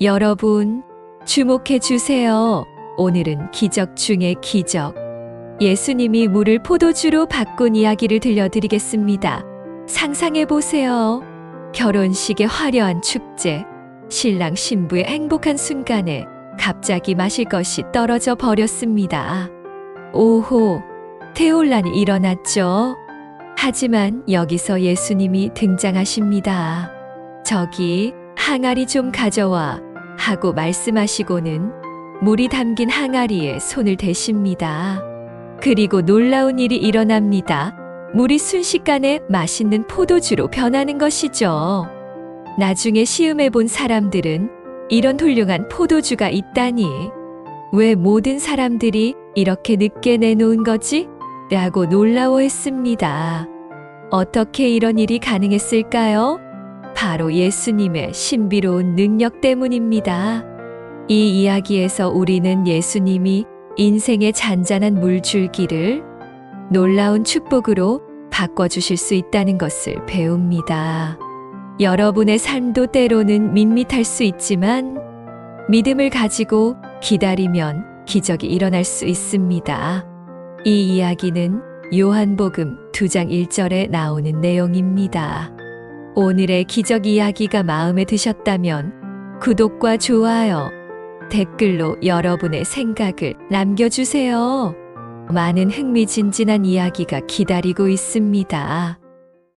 여러분, 주목해 주세요. 오늘은 기적 중의 기적. 예수님이 물을 포도주로 바꾼 이야기를 들려드리겠습니다. 상상해 보세요. 결혼식의 화려한 축제, 신랑 신부의 행복한 순간에 갑자기 마실 것이 떨어져 버렸습니다. 오호, 태올란이 일어났죠. 하지만 여기서 예수님이 등장하십니다. 저기 항아리 좀 가져와 하고 말씀하시고는 물이 담긴 항아리에 손을 대십니다. 그리고 놀라운 일이 일어납니다. 물이 순식간에 맛있는 포도주로 변하는 것이죠. 나중에 시음해 본 사람들은 이런 훌륭한 포도주가 있다니. 왜 모든 사람들이 이렇게 늦게 내놓은 거지? 라고 놀라워했습니다. 어떻게 이런 일이 가능했을까요? 바로 예수님의 신비로운 능력 때문입니다. 이 이야기에서 우리는 예수님이 인생의 잔잔한 물줄기를 놀라운 축복으로 바꿔주실 수 있다는 것을 배웁니다. 여러분의 삶도 때로는 밋밋할 수 있지만 믿음을 가지고 기다리면 기적이 일어날 수 있습니다. 이 이야기는 요한복음 2장 1절에 나오는 내용입니다. 오늘의 기적 이야기가 마음에 드셨다면 구독과 좋아요, 댓글로 여러분의 생각을 남겨주세요. 많은 흥미진진한 이야기가 기다리고 있습니다.